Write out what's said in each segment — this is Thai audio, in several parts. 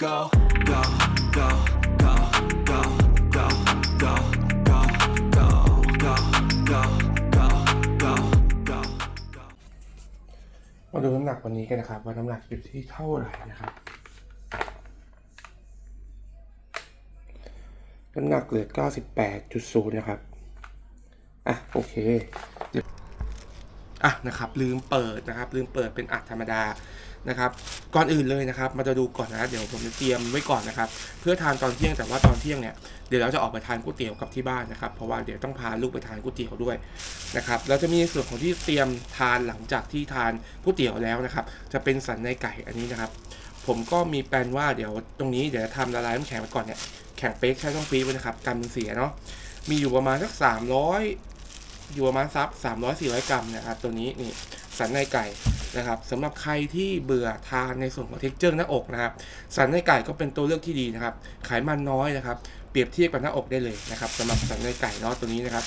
go, go, go, go, go, go, go, go, go, go, go, go, go, go, go. มาดูน้ำหนักวันนี้กันนะครับว่าน้ำหนักอยู่ที่เท่าไหร่นะครับน้ำหนักเหลือ 98.0 นะครับ อะ โอเคอะนะครับ ลืมเปิดนะครับ ลืมเปิดเป็นอัดธรรมดา นะครับก่อนอื่นเลยนะครับ มาจะดูก่อนนะเดี๋ยวผมจะเตรียมไว้ก่อนนะครับ เพื่อทานตอนเที่ยงแต่ว่าตอนเที่ยงเนี่ยเดี๋ยวเราจะออกไปทานก๋วยเตี๋ยวกับที่บ้านนะครับ เพราะว่าเดี๋ยวต้องพาลูกไปทานก๋วยเตี๋ยวด้วยนะครับเราจะมีส่วนของที่เตรียมทานหลังจากที่ทานก๋วยเตี๋ยวแล้วนะครับ จะเป็นสันในไก่อันนี้นะครับ ผมก็มีแปลนว่าเดี๋ยวตรงนี้เดี๋ยวทำละลายน้ำแข็งไปก่อนเนี่ยแข็งเป๊กใช้ต้องฟรีไว้นะครับกันมันเสียเนาะมีอยู่ประมาณสักสามร้อ ยอยู่ประมาณซับสามร้อยสี่ร้อยกรัมนะครับตัวนี้นี่สันในไก่นะครับสำหรับใครที่เบื่อทานในส่วนของเท็กเจอร์หน้าอกนะครับ สันในไก่ก็เป็นตัวเลือกที่ดีนะครับไขมันน้อยนะครับ เปรียบเทียบกับหน้าอกได้เลยนะครับสำหรับสันในไก่เนาะตัวนี้นะครับ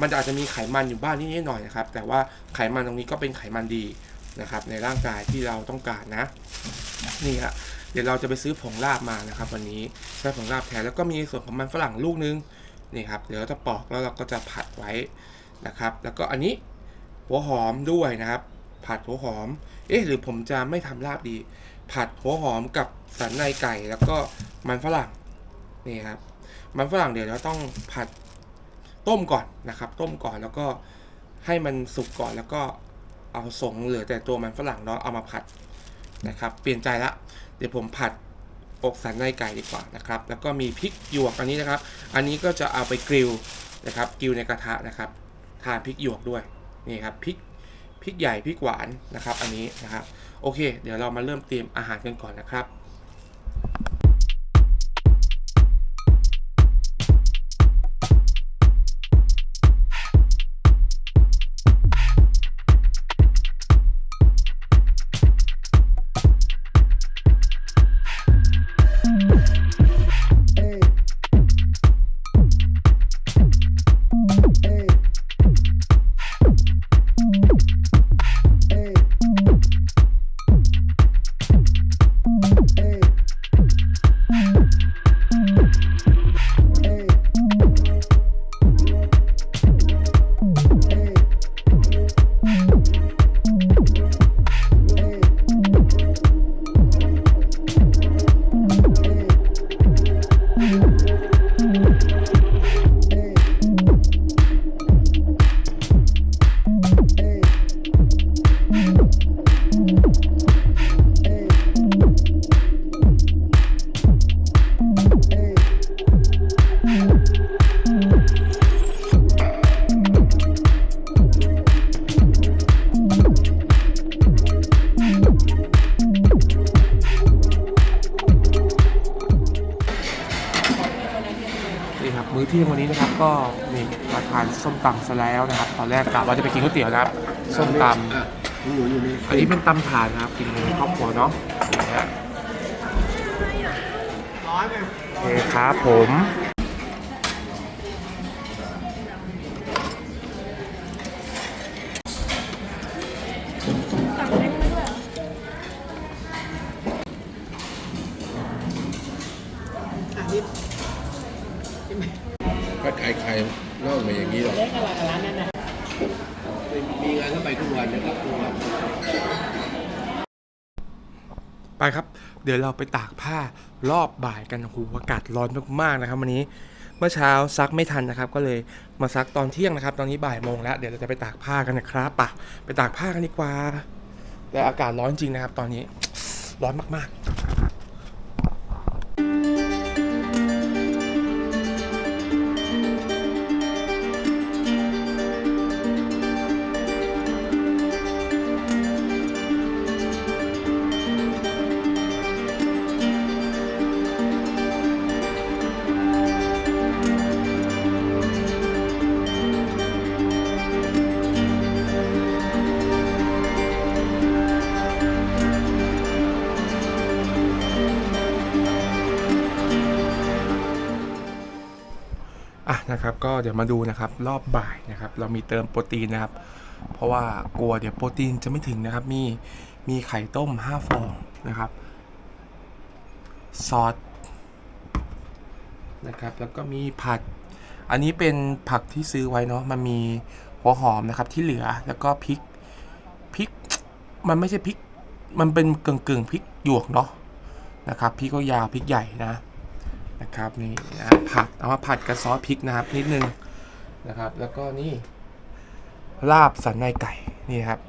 มันอาจจะมีไขมันอยู่บ้างนิดหน่อยนะครับ แต่ว่าไขมันตรงนี้ก็เป็นไขมันดีนะครับ ในร่างกายที่เราต้องการนะนี่ฮะเดี๋ยวเราจะไปซื้อผงลาบมานะครับ วันนี้ใช้ผงลาบแทนแล้วก็มีส่วนของมันฝรั่งลูกนึงนี่ครับเดี๋ยวเราจะปอกแล้วเราก็จะผัดไว้ นะครับ แล้วก็อันนี้หัวหอมด้วยนะครับ ผัดหัวหอม เอ๊ะหรือผมจะไม่ทำลาบดี ผัดหัวหอมกับสันในไก่แล้วก็มันฝรั่งนี่ครับ มันฝรั่งเดี๋ยวเราต้องผัดต้มก่อนนะครับ ต้มก่อนแล้วก็ให้มันสุกก่อนแล้วก็เอาสงเหลือแต่ตัวมันฝรั่งเนาะเอามาผัดนะครับ เปลี่ยนใจละเดี๋ยวผมผัดอกสันในไก่ดีกว่านะครับ แล้วก็มีพริกหยวกอันนี้นะครับ อันนี้ก็จะเอาไปกริลนะครับกริลในกระทะนะครับ ทานพริกหยวกด้วยนี่ครับพริกพริกใหญ่พริกหวานนะครับ อันนี้นะครับโอเค เดี๋ยวเรามาเริ่มเตรียมอาหารกันก่อนนะครับ นี่ครับมื้อเที่ยงวันนี้นะครับก็นี่มาทานส้มตำซะแล้วนะครับ ตอนแรกกะว่าจะไปกินก๋วยเตี๋ยวนะครับส้มตำอันนี้เป็นตำถาดนะครับกินในครอบครัวเนาะนี่ฮะโอเคครับผม ไปครับ เดี๋ยวเราไปตากผ้ารอบบ่ายกันหูอากาศร้อนมากๆนะครับวันนี้เมื่อเช้าซักไม่ทันนะครับ ก็เลยมาซักตอนเที่ยงนะครับ ตอนนี้บ่ายโมงแล้วเดี๋ยวเราจะไปตากผ้ากันนะครับปะไปตากผ้ากันดีกว่าแต่อากาศร้อนจริงนะครับ ตอนนี้ร้อนมากๆ นะครับก็เดี๋ยวมาดูนะครับรอบบ่ายนะครับเรามีเติมโปรตีนนะครับ เพราะว่ากลัวเดี๋ยวโปรตีนจะไม่ถึงนะครับ มีมีไข่ต้ม 5 ฟองนะครับซอสนะครับแล้วก็มีผัก อันนี้เป็นผักที่ซื้อไว้เนาะมันมีหัวหอมนะครับที่เหลือแล้วก็พริกพริกมันไม่ใช่พริกมันเป็นกึ่งกึ่งพริกหยวกเนาะนะครับพริกก็ยาวพริกใหญ่นะ นะครับนี่นะผัดเอามาผัดกับซอสพริกนะครับนิดนึงนะครับ แล้วก็นี่ลาบสันในไก่นี่ครับ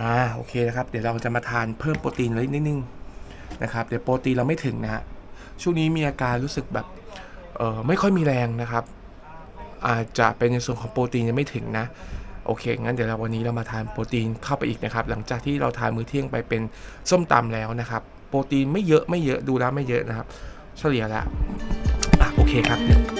อ่าโอเคนะครับ เดี๋ยวเราจะมาทานเพิ่มโปรตีนไว้นิดนึงนะครับเดี๋ยวโปรตีนเราไม่ถึงนะฮะช่วงนี้มีอาการรู้สึกแบบเออไม่ค่อยมีแรงนะครับ อาจจะเป็นในส่วนของโปรตีนยังไม่ถึงนะโอเค งั้นเดี๋ยวเราวันนี้เรามาทานโปรตีนเข้าไปอีกนะครับ หลังจากที่เราทานมื้อเที่ยงไปเป็นส้มตำแล้วนะครับ โปรตีนไม่เยอะไม่เยอะดูแล้วไม่เยอะนะครับ เฉลี่ยแล้วอะโอเคครับ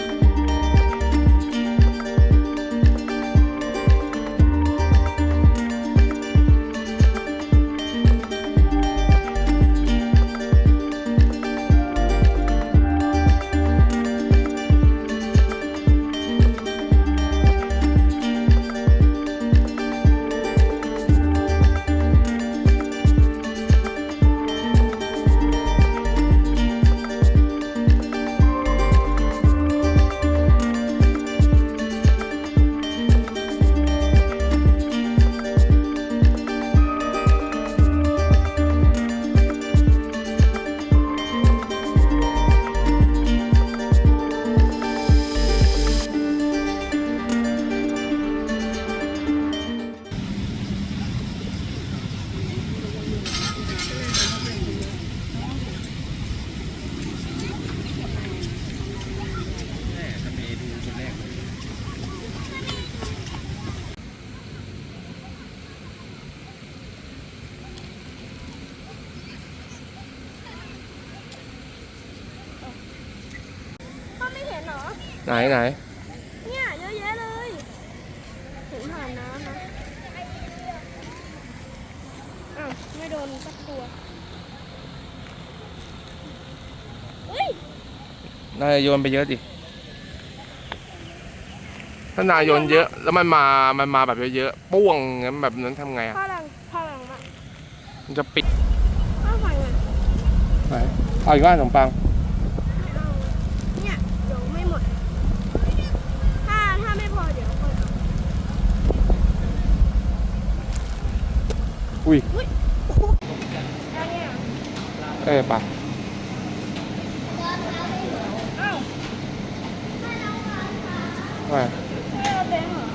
ไหนไหนเนี่ยเยอะแยะเลยถึงผ่านน้ำนะอ้าวไม่โดนสักตัวเฮ้ยนายโยนไปเยอะดิถ้านายโยนเยอะ แล้วมันมามันมาแบบเยอะๆป้วงงั้นแบบนั้นทำไงอะพ่อหลังพ่อหลังมามันจะปิดพ่อฝั่งอะไหนเอาอีกว่าขนมปัง ไม่เอาเนี่ยเดี๋ยวไม่หมด ถ้าถ้าไม่พอเดี๋ยวค่อยเอา อุ้ยเออปะเอ้าว่าไม่เอาแบงค์เหรอ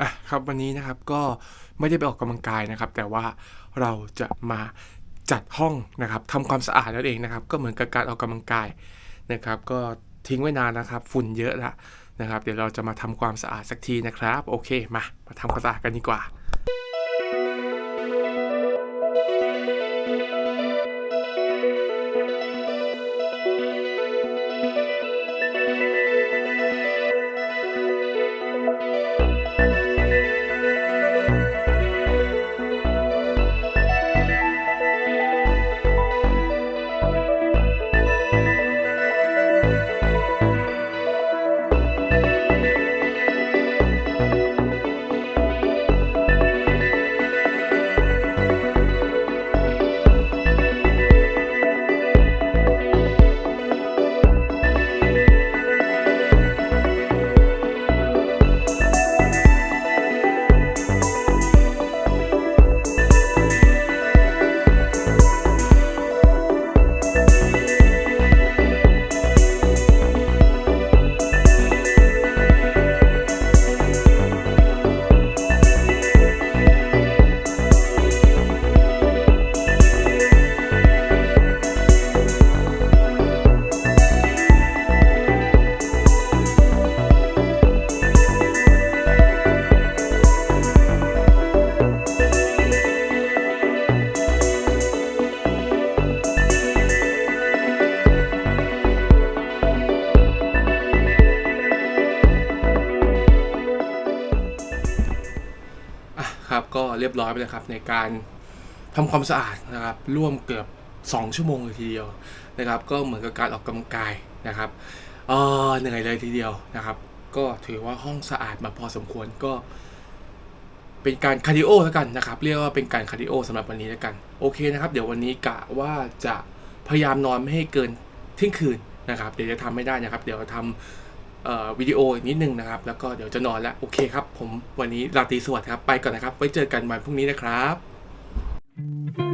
อะครับวันนี้นะครับก็ไม่ได้ไปออกกำลังกายนะครับ แต่ว่าเราจะมาจัดห้องนะครับทำความสะอาดนั่นเองนะครับ ก็เหมือนกับการออกกำลังกายนะครับ ก็ทิ้งไว้นานนะครับ ฝุ่นเยอะละนะครับ เดี๋ยวเราจะมาทำความสะอาดสักทีนะครับ โอเคมามาทำความสะอาดกันดีกว่า เรียบร้อยไปเลยครับ ในการทำความสะอาดนะครับ ร่วมเกือบ 2 ชั่วโมงเลยทีเดียวนะครับ ก็เหมือนกับการออกกำลังกายนะครับเออเหนื่อยเลยทีเดียวนะครับ ก็ถือว่าห้องสะอาดมาพอสมควรก็ เป็นการคาร์ดิโอแล้วกันนะครับ เรียกว่าเป็นการคาร์ดิโอสำหรับวันนี้แล้วกัน โอเคนะครับ เดี๋ยววันนี้กะว่าจะพยายามนอนไม่ให้เกินเที่ยงคืนนะครับ เดี๋ยวจะทำไม่ได้นะครับ เดี๋ยวทำเอ่อ วิดีโอนิดนึงนะครับ แล้วก็เดี๋ยวจะนอนแล้ว โอเคครับ ผมวันนี้ราตรีสวัสดิ์ครับ ไปก่อนนะครับ ไว้เจอกันวันพรุ่งนี้นะครับ thank you